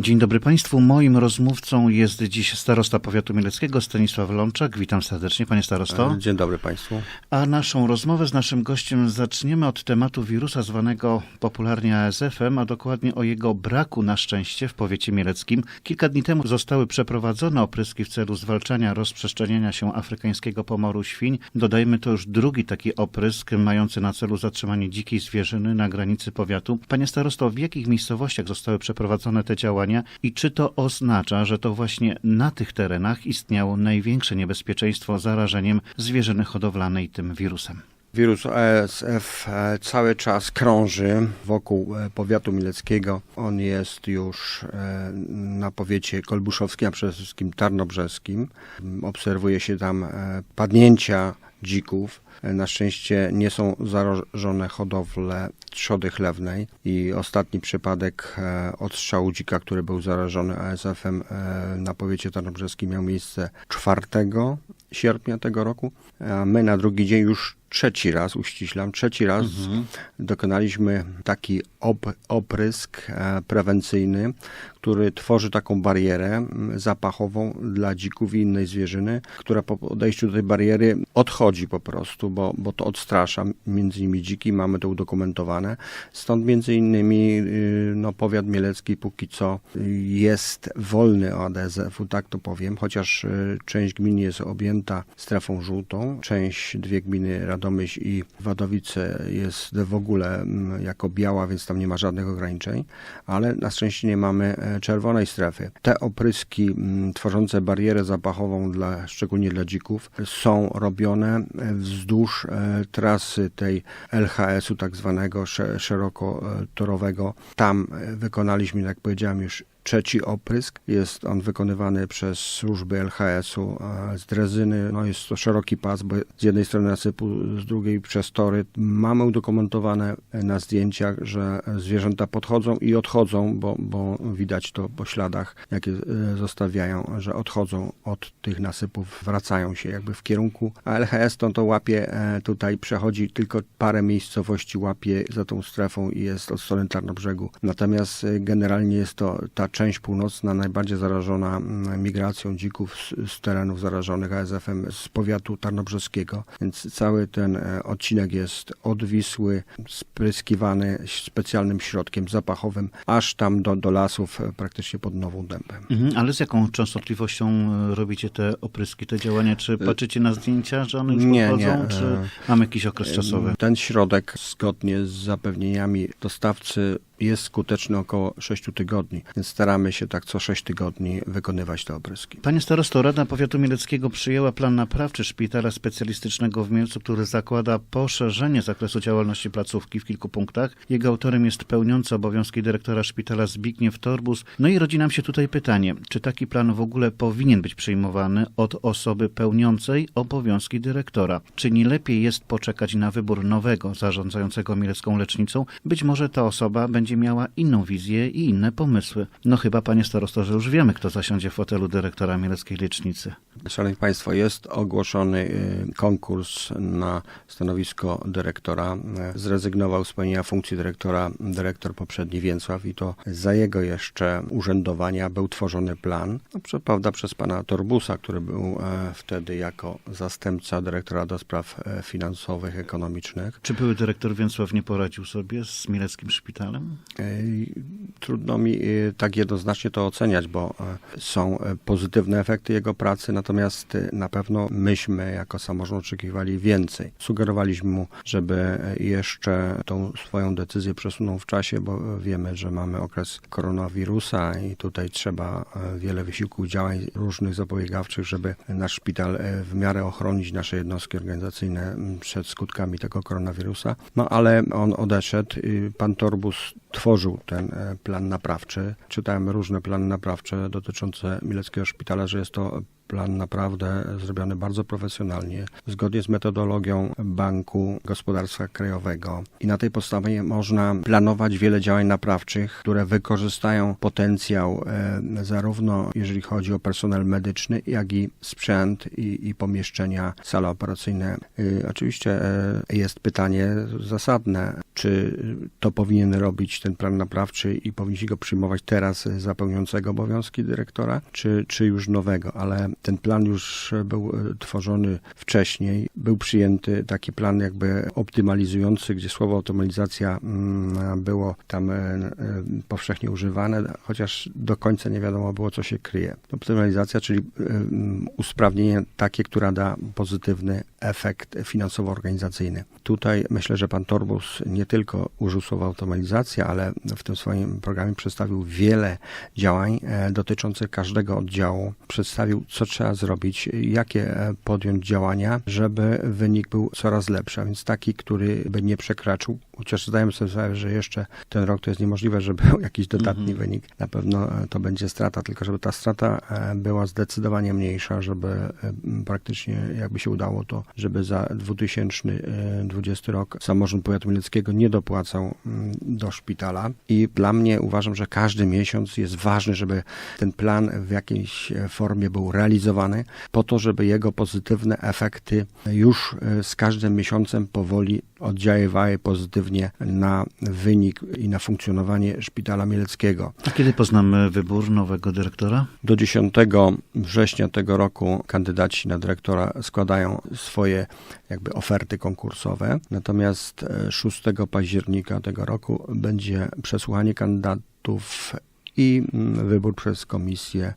Dzień dobry Państwu. Moim rozmówcą jest dziś starosta powiatu mieleckiego Stanisław Lączak. Witam serdecznie, panie starosto. Dzień dobry Państwu. A naszą rozmowę z naszym gościem zaczniemy od tematu wirusa zwanego popularnie ASF-em, a dokładnie o jego braku na szczęście w powiecie mieleckim. Kilka dni temu zostały przeprowadzone opryski w celu zwalczania rozprzestrzeniania się afrykańskiego pomoru świń. Dodajmy to już drugi taki oprysk mający na celu zatrzymanie dzikiej zwierzyny na granicy powiatu. Panie starosto, w jakich miejscowościach zostały przeprowadzone te działania i czy to oznacza, że to właśnie na tych terenach istniało największe niebezpieczeństwo zarażeniem zwierzyny hodowlanej tym wirusem? Wirus ASF e, cały czas krąży wokół e, powiatu mileckiego. On jest już e, na powiecie kolbuszowskim, a przede wszystkim tarnobrzeskim. Obserwuje się tam padnięcia dzików. Na szczęście nie są zarażone hodowle trzody chlewnej. I ostatni przypadek e, odstrzału dzika, który był zarażony ASF-em e, na powiecie tarnobrzeskim miał miejsce 4 sierpnia tego roku, a my na drugi dzień już trzeci raz, uściślam, trzeci raz dokonaliśmy taki op- oprysk e, prewencyjny, który tworzy taką barierę zapachową dla dzików i innej zwierzyny, która po podejściu do tej bariery odchodzi po prostu, bo, bo to odstrasza między innymi dziki, mamy to udokumentowane. Stąd między innymi y, no, powiat mielecki póki co jest wolny od ADSF-u, tak to powiem, chociaż y, część gmin jest objęta strefą żółtą, część, dwie gminy Radomyśl i Wadowice jest w ogóle mm, jako biała, więc tam nie ma żadnych ograniczeń, ale na szczęście nie mamy e, czerwonej strefy. Te opryski mm, tworzące barierę zapachową dla, szczególnie dla dzików są robione e, wzdłuż e, trasy tej LHS-u tak zwanego sze- szerokotorowego. Tam wykonaliśmy, jak powiedziałem już trzeci oprysk. Jest on wykonywany przez służby LHS-u z drezyny. No jest to szeroki pas, bo z jednej strony nasypu, z drugiej przez tory. Mamy udokumentowane na zdjęciach, że zwierzęta podchodzą i odchodzą, bo, bo widać to po śladach, jakie e, zostawiają, że odchodzą od tych nasypów, wracają się jakby w kierunku. A LHS to, to łapie e, tutaj, przechodzi tylko parę miejscowości, łapie za tą strefą i jest od strony Tarnobrzegu. Natomiast e, generalnie jest to ta część północna najbardziej zarażona mm, migracją dzików z, z terenów zarażonych ASF-em z powiatu tarnobrzeskiego. Więc cały ten e, odcinek jest od Wisły, spryskiwany specjalnym środkiem zapachowym, aż tam do, do lasów e, praktycznie pod Nową Dębę. Mhm, ale z jaką częstotliwością e, robicie te opryski, te działania? Czy patrzycie na zdjęcia, że one już Nie, podchodzą, nie, czy mamy jakiś okres czasowy? Ten środek, zgodnie z zapewnieniami dostawcy, jest skuteczny około 6 tygodni, więc staramy się tak co 6 tygodni wykonywać te opryski. Panie starosto, Rada Powiatu Mieleckiego przyjęła plan naprawczy szpitala specjalistycznego w Mielcu, który zakłada poszerzenie zakresu działalności placówki w kilku punktach. Jego autorem jest pełniący obowiązki dyrektora szpitala Zbigniew Torbus. No i rodzi nam się tutaj pytanie, czy taki plan w ogóle powinien być przyjmowany od osoby pełniącej obowiązki dyrektora? Czy nie lepiej jest poczekać na wybór nowego zarządzającego mielecką lecznicą? Być może ta osoba będzie miała inną wizję i inne pomysły. No chyba, panie starosto, że już wiemy, kto zasiądzie w fotelu dyrektora mieleckiej lecznicy. Szanowni Państwo, jest ogłoszony y, konkurs na stanowisko dyrektora. Y, Zrezygnował z pełnienia funkcji dyrektora dyrektor poprzedni Więcław i to za jego jeszcze urzędowania był tworzony plan. No, prawda przez pana Torbusa, który był e, wtedy jako zastępca dyrektora do spraw e, finansowych, ekonomicznych. Czy były dyrektor Więcław nie poradził sobie z mieleckim szpitalem? Trudno mi y, tak jednoznacznie to oceniać, bo e, są e, pozytywne efekty jego pracy, natomiast y, na pewno myśmy jako samorząd oczekiwali więcej. Sugerowaliśmy mu, żeby e, jeszcze tą swoją decyzję przesunął w czasie, bo wiemy, że mamy okres koronawirusa i tutaj trzeba wiele wysiłków, działań różnych zapobiegawczych, żeby nasz szpital w miarę ochronić nasze jednostki organizacyjne przed skutkami tego koronawirusa. No ale on odeszedł. Pan Torbus tworzył ten e, plan naprawczy. Czytałem różne plany naprawcze dotyczące Mileckiego Szpitala, że jest to plan naprawdę zrobiony bardzo profesjonalnie, zgodnie z metodologią Banku Gospodarstwa Krajowego. I na tej podstawie można planować wiele działań naprawczych, które wykorzystają potencjał e, zarówno jeżeli chodzi o personel medyczny, jak i sprzęt i, i pomieszczenia, sale operacyjne. Y, oczywiście e, jest pytanie zasadne, czy to powinien robić ten plan naprawczy i powinniśmy go przyjmować teraz za pełniącego obowiązki dyrektora, czy, czy już nowego, ale ten plan już był e, tworzony wcześniej. Był przyjęty taki plan jakby optymalizujący, gdzie słowo optymalizacja mm, było tam e, e, powszechnie używane, chociaż do końca nie wiadomo było, co się kryje. Optymalizacja, czyli mm, usprawnienie takie, która da pozytywny efekt finansowo-organizacyjny. Tutaj myślę, że pan Torbus nie tylko użył słowa optymalizacja, ale w tym swoim programie przedstawił wiele działań dotyczących każdego oddziału. Przedstawił, co trzeba zrobić, jakie e, podjąć działania, żeby wynik był coraz lepszy, a więc taki, który by nie przekraczył, chociaż zdajemy sobie sprawę, że jeszcze ten rok to jest niemożliwe, żeby był jakiś dodatni Mhm. wynik. Na pewno e, to będzie strata, tylko żeby ta strata e, była zdecydowanie mniejsza, żeby e, praktycznie jakby się udało to, żeby za 2020 rok samorząd powiatu mieleckiego nie dopłacał do szpitala i dla mnie uważam, że każdy miesiąc jest ważny, żeby ten plan w jakiejś formie był realizowany po to, żeby jego pozytywne efekty już z każdym miesiącem powoli oddziaływały pozytywnie na wynik i na funkcjonowanie szpitala mieleckiego. A kiedy poznamy wybór nowego dyrektora? Do 10 września tego roku kandydaci na dyrektora składają swoje jakby oferty konkursowe. Natomiast e, 6 października tego roku będzie przesłuchanie kandydatów i mm, wybór przez komisję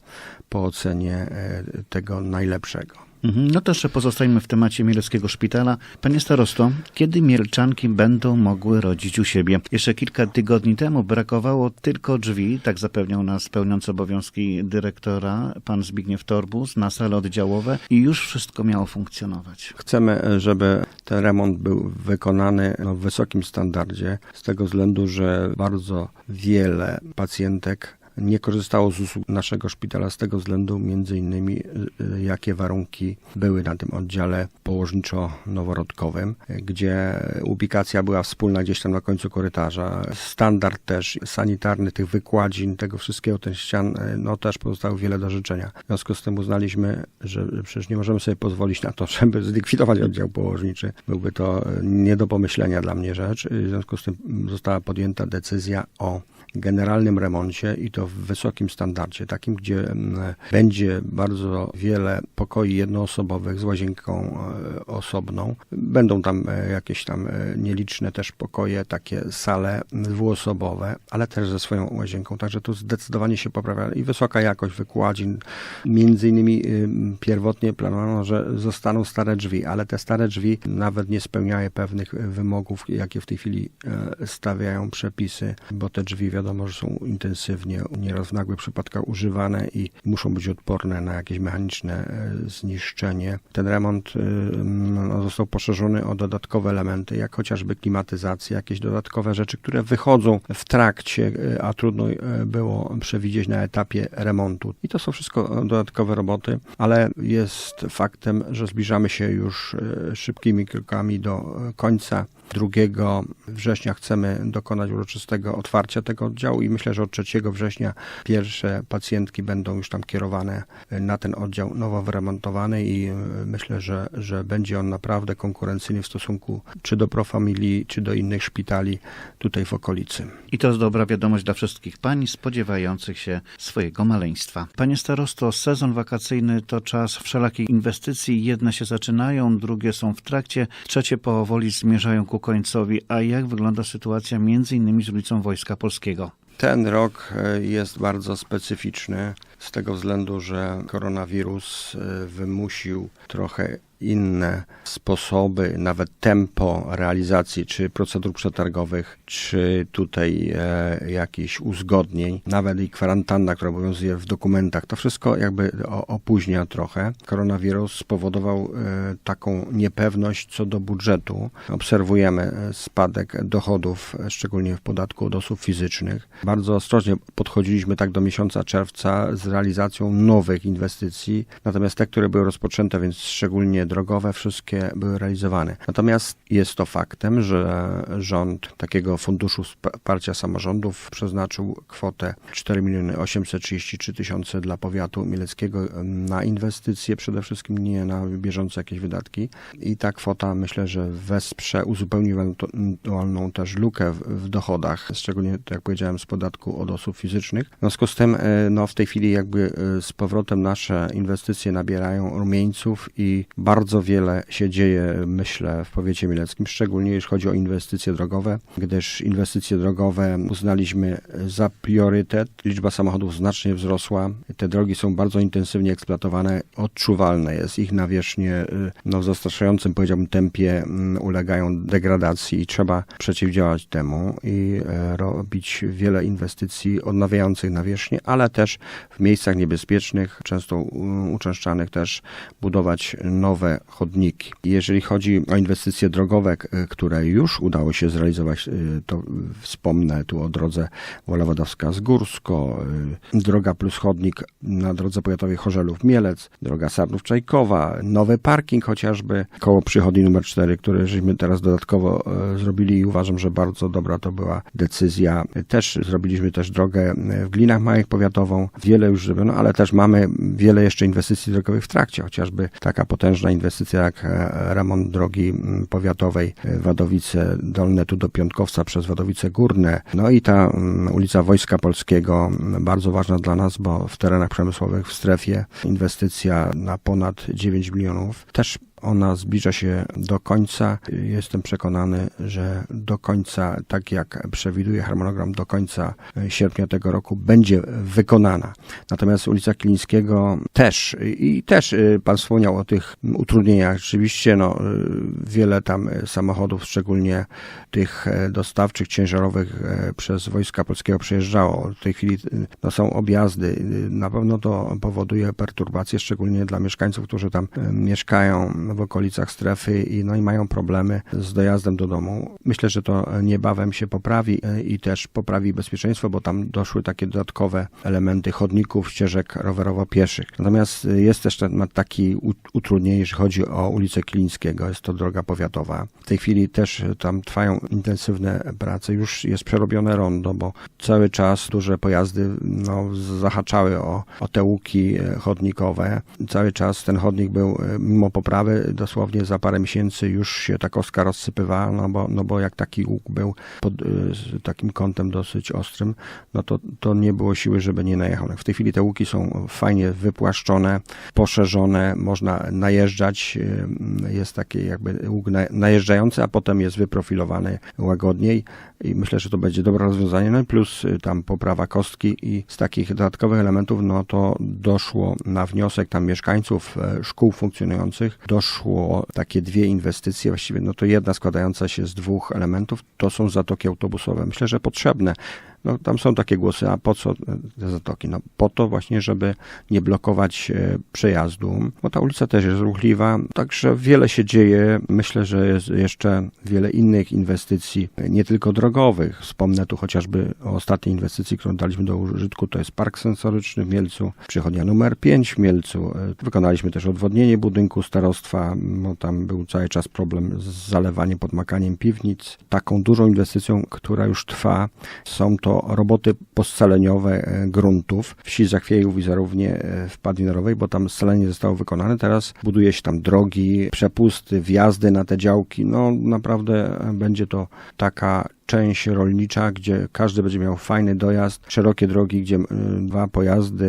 po ocenie e, tego najlepszego. Mhm. No to jeszcze pozostajmy w temacie Mieleckiego Szpitala. Panie starosto, kiedy Mielczanki będą mogły rodzić u siebie? Jeszcze kilka tygodni temu brakowało tylko drzwi, tak zapewniał nas pełniący obowiązki dyrektora, pan Zbigniew Torbus, na sale oddziałowe i już wszystko miało funkcjonować. Chcemy, żeby ten remont był wykonany w wysokim standardzie, z tego względu, że bardzo wiele pacjentek nie korzystało z usług naszego szpitala z tego względu między innymi y, jakie warunki były na tym oddziale położniczo-noworodkowym, y, gdzie ubikacja była wspólna gdzieś tam na końcu korytarza. Standard też sanitarny tych wykładzin, tego wszystkiego, ten ścian, y, no też pozostało wiele do życzenia. W związku z tym uznaliśmy, że przecież nie możemy sobie pozwolić na to, żeby zlikwidować oddział położniczy. Byłby to y, nie do pomyślenia dla mnie rzecz. Y, W związku z tym została podjęta decyzja o generalnym remoncie i to w wysokim standardzie, takim, gdzie mm, będzie bardzo wiele pokoi jednoosobowych z łazienką e, osobną. Będą tam e, jakieś tam e, nieliczne też pokoje, takie sale dwuosobowe, ale też ze swoją łazienką. Także tu zdecydowanie się poprawia i wysoka jakość wykładzin. Między innymi ym, pierwotnie planowano, że zostaną stare drzwi, ale te stare drzwi nawet nie spełniają pewnych wymogów, jakie w tej chwili stawiają przepisy, bo te drzwi wiadomo, że są intensywnie, nieraz w nagłych przypadkach używane i muszą być odporne na jakieś mechaniczne e, zniszczenie. Ten remont e, no, został poszerzony o dodatkowe elementy, jak chociażby klimatyzację, jakieś dodatkowe rzeczy, które wychodzą w trakcie, e, a trudno e, było przewidzieć na etapie remontu. I to są wszystko dodatkowe roboty, ale jest faktem, że zbliżamy się już szybkimi krokami do końca 2 września chcemy dokonać uroczystego otwarcia tego oddziału i myślę, że od 3 września pierwsze pacjentki będą już tam kierowane na ten oddział nowo wyremontowany i e, myślę, że, że będzie on naprawdę konkurencyjny w stosunku czy do Profamilii, czy do innych szpitali tutaj w okolicy. I to jest dobra wiadomość dla wszystkich pań spodziewających się swojego maleństwa. Panie starosto, sezon wakacyjny to czas wszelakich inwestycji. Jedne się zaczynają, drugie są w trakcie, trzecie powoli zmierzają ku końcowi. A jak wygląda sytuacja innymi z ulicą Wojska Polskiego? Ten rok e, jest bardzo specyficzny z tego względu, że koronawirus e, wymusił trochę inne sposoby, nawet tempo realizacji czy procedur przetargowych, czy tutaj e, jakichś uzgodnień, nawet i kwarantanna, która obowiązuje w dokumentach. To wszystko jakby opóźnia trochę. Koronawirus spowodował e, taką niepewność co do budżetu. Obserwujemy e, spadek dochodów, e, szczególnie w podatku od osób fizycznych. Bardzo ostrożnie podchodziliśmy tak do miesiąca czerwca z realizacją nowych inwestycji, natomiast te, które były rozpoczęte, więc szczególnie drogowe, wszystkie były realizowane. Natomiast jest to faktem, że rząd takiego funduszu wsparcia samorządów przeznaczył kwotę 4 miliony 833 tysiące dla powiatu mieleckiego na inwestycje, przede wszystkim nie na bieżące jakieś wydatki. I ta kwota myślę, że wesprze, uzupełni ewentualną też lukę w, dochodach, szczególnie, tak jak powiedziałem, z podatku od osób fizycznych. W związku z tym, e, no w tej chwili jakby e, z powrotem nasze inwestycje nabierają rumieńców i bardzo wiele się dzieje, myślę, w powiecie mieleckim, szczególnie jeśli chodzi o inwestycje drogowe, gdyż inwestycje drogowe uznaliśmy za priorytet. Liczba samochodów znacznie wzrosła. Te drogi są bardzo intensywnie eksploatowane. Odczuwalne jest ich nawierzchnie, y, no w zastraszającym, powiedziałbym, tempie mm, ulegają degradacji i trzeba przeciwdziałać temu i e, robić wiele inwestycji odnawiających nawierzchnię, ale też w miejscach niebezpiecznych, często u- uczęszczanych też budować nowe chodniki. Jeżeli chodzi o inwestycje drogowe, które już udało się zrealizować, y, to wspomnę tu o drodze Wolowodowska z Górsko, y, droga plus chodnik na drodze powiatowej Chorzelów-Mielec, droga Sarnów-Czajkowa, nowy parking chociażby koło przychodni numer 4, który żeśmy teraz dodatkowo e, zrobili i uważam, że bardzo dobra to była decyzja. Też zrobiliśmy też drogę w Glinach Małych powiatową. Wiele już zrobiono, ale też mamy wiele jeszcze inwestycji drogowych w trakcie, chociażby taka potężna inwestycja jak e, remont drogi powiatowej e, Wadowice Dolne tu do Piątkowca przez Wadowice Górne. No i ta ulica Wojska Polskiego, bardzo ważna dla nas, bo w terenach przemysłowych w strefie inwestycja na ponad 9 milionów. Też ona zbliża się do końca. Jestem przekonany, że do końca, tak jak przewiduje harmonogram, do końca e, sierpnia tego roku będzie wykonana. Natomiast ulica Kilińskiego też i też e, pan wspomniał o tych utrudnieniach. Rzeczywiście no, e, wiele tam samochodów, szczególnie tych dostawczych, ciężarowych przez Wojska Polskiego przejeżdżało. W tej chwili no, są objazdy. Na pewno to powoduje perturbacje, szczególnie dla mieszkańców, którzy tam mieszkają w okolicach strefy i, no, i mają problemy z dojazdem do domu. Myślę, że to niebawem się poprawi e, i też poprawi bezpieczeństwo, bo tam doszły takie dodatkowe elementy chodników, ścieżek rowerowo-pieszych. Natomiast e, jest też ten, taki utrudnienie, jeśli chodzi o ulicę Kilińskiego. Jest to droga powiatowa. W tej chwili też tam trwają intensywne prace. Już jest przerobione rondo, bo cały czas duże pojazdy no, zahaczały o, o te łuki e, chodnikowe. Cały czas ten chodnik był, mimo poprawy, dosłownie za parę miesięcy już się ta kostka rozsypywała, no bo, no bo jak taki łuk był pod y, takim kątem dosyć ostrym, no to, to nie było siły, żeby nie najechał. W tej chwili te łuki są fajnie wypłaszczone, poszerzone, można najeżdżać, y, jest taki jakby łuk na- najeżdżający, a potem jest wyprofilowany łagodniej i myślę, że to będzie dobre rozwiązanie, no i plus y, tam poprawa kostki i z takich dodatkowych elementów, no to doszło na wniosek tam mieszkańców szkół funkcjonujących, doszło takie dwie inwestycje, właściwie no to jedna składająca się z dwóch elementów, to są zatoki autobusowe. Myślę, że potrzebne. No, tam są takie głosy, a po co te zatoki? No, po to właśnie, żeby nie blokować e, przejazdu, bo ta ulica też jest ruchliwa, także wiele się dzieje. Myślę, że jest jeszcze wiele innych inwestycji, nie tylko drogowych. Wspomnę tu chociażby o ostatniej inwestycji, którą daliśmy do użytku, to jest park sensoryczny w Mielcu, przychodnia numer 5 w Mielcu. E, Wykonaliśmy też odwodnienie budynku starostwa, bo tam był cały czas problem z zalewaniem, podmakaniem piwnic. Taką dużą inwestycją, która już trwa, są to roboty poscaleniowe e, gruntów wsi Zachwiejów i zarównie e, w Padinowej, bo tam scalenie zostało wykonane. Teraz buduje się tam drogi, przepusty, wjazdy na te działki. No naprawdę e, będzie to taka część rolnicza, gdzie każdy będzie miał fajny dojazd, szerokie drogi, gdzie y, dwa pojazdy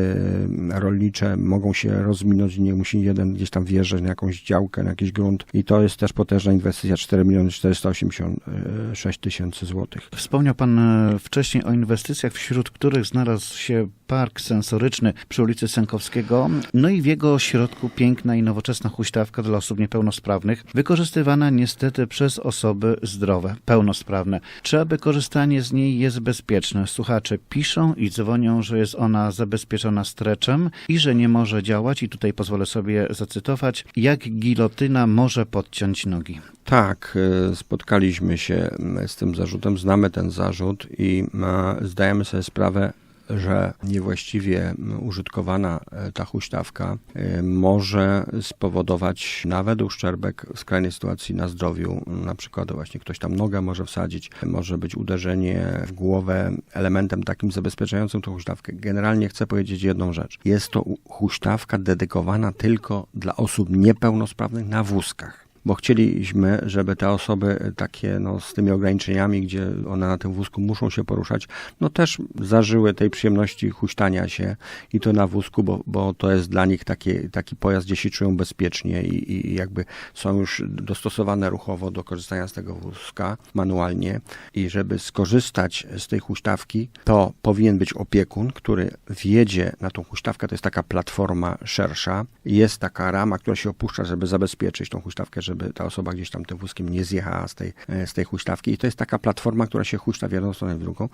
y, rolnicze mogą się rozminąć nie musi jeden gdzieś tam wjeżdżać na jakąś działkę, na jakiś grunt. I to jest też potężna inwestycja, 4 miliony 486 tysięcy złotych. Wspomniał Pan e, wcześniej o inwestycjach, wśród których znalazł się park sensoryczny przy ulicy Sękowskiego. No i w jego środku piękna i nowoczesna huśtawka dla osób niepełnosprawnych, wykorzystywana niestety przez osoby zdrowe, pełnosprawne. Czy aby korzystanie z niej jest bezpieczne? Słuchacze piszą i dzwonią, że jest ona zabezpieczona streczem i że nie może działać. I tutaj pozwolę sobie zacytować, jak gilotyna może podciąć nogi. Tak, y, spotkaliśmy się mm, z tym zarzutem, znamy ten zarzut i e, zdajemy sobie sprawę że niewłaściwie użytkowana e, ta huśtawka e, może spowodować nawet uszczerbek w skrajnej sytuacji na zdrowiu. Na przykład właśnie ktoś tam nogę może wsadzić, może być uderzenie w głowę elementem takim zabezpieczającym tą huśtawkę. Generalnie chcę powiedzieć jedną rzecz. Jest to huśtawka dedykowana tylko dla osób niepełnosprawnych na wózkach bo chcieliśmy, żeby te osoby takie no, z tymi ograniczeniami, gdzie one na tym wózku muszą się poruszać, no też zażyły tej przyjemności huśtania się i to na wózku, bo, bo to jest dla nich taki, taki pojazd, gdzie się czują bezpiecznie i, i jakby są już dostosowane ruchowo do korzystania z tego wózka manualnie. I żeby skorzystać z tej huśtawki, to powinien być opiekun, który wjedzie na tą huśtawkę, to jest taka platforma szersza, jest taka rama, która się opuszcza, żeby zabezpieczyć tą huśtawkę, żeby ta osoba gdzieś tam tym wózkiem nie zjechała z tej, e, z tej huśtawki. I to jest taka platforma, która się huśta w jedną stronę, w drugą.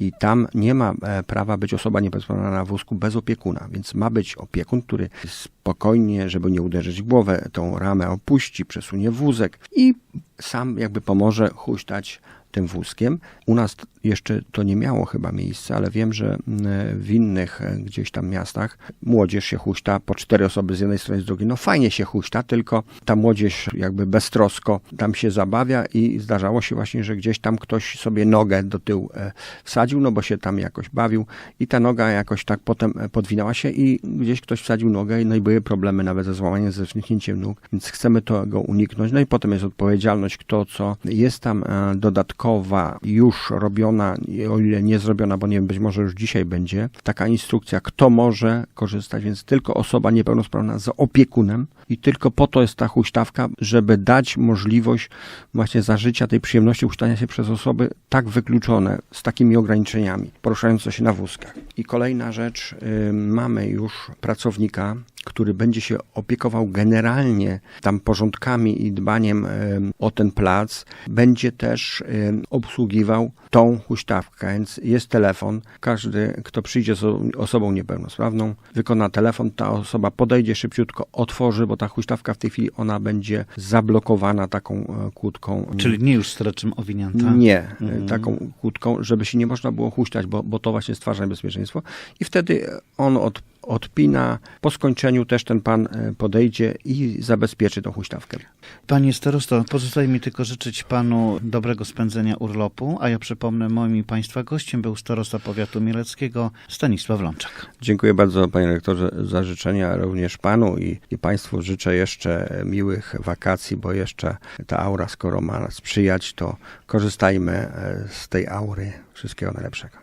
I tam nie ma e, prawa być osoba niepełnosprawna na wózku bez opiekuna. Więc ma być opiekun, który spokojnie, żeby nie uderzyć w głowę, tą ramę opuści, przesunie wózek i sam jakby pomoże huśtać tym wózkiem. U nas jeszcze to nie miało chyba miejsca, ale wiem, że mm, w innych e, gdzieś tam miastach młodzież się huśta po cztery osoby z jednej strony, z drugiej. No fajnie się huśta, tylko ta młodzież jakby beztrosko tam się zabawia i zdarzało się właśnie, że gdzieś tam ktoś sobie nogę do tyłu e, wsadził, no bo się tam jakoś bawił i ta noga jakoś tak potem e, podwinęła się i gdzieś ktoś wsadził nogę no i były problemy nawet ze złamaniem, ze wśnięciem nóg, więc chcemy tego uniknąć. No i potem jest odpowiedzialność, kto co. Jest tam dodatkowa, już robiona, o ile nie zrobiona, bo nie wiem, być może już dzisiaj będzie, taka instrukcja, kto może korzystać, więc tylko osoba niepełnosprawna z opiekunem i tylko po to jest ta huśtawka, żeby dać możliwość właśnie zażycia tej przyjemności huśtania się przez osoby tak wykluczone, z takimi ograniczeniami, poruszające się na wózkach. I kolejna rzecz, y, mamy już pracownika, który będzie się opiekował generalnie tam porządkami i dbaniem em, o ten plac, będzie też obsługiwał tą huśtawkę, więc jest telefon. Każdy, kto przyjdzie z osobą niepełnosprawną, wykona telefon, ta osoba podejdzie szybciutko, otworzy, bo ta huśtawka w tej chwili ona będzie zablokowana taką e, kłódką. Czyli nie już streczem owinięta. Nie, Mhm. taką kłódką, żeby się nie można było huśtać, bo, bo to właśnie stwarza niebezpieczeństwo. I wtedy on od, odpina, po skończeniu też ten pan e, podejdzie i zabezpieczy tą huśtawkę. Panie starosto, pozostaje mi tylko życzyć panu dobrego spędzenia urlopu, a ja przypomnę, moim i państwa gościem był starosta powiatu mieleckiego Stanisław Lączak. Dziękuję bardzo panie rektorze za życzenia, również panu i, i państwu życzę jeszcze miłych wakacji, bo jeszcze ta aura, skoro ma sprzyjać, to korzystajmy e, z tej aury. Wszystkiego najlepszego.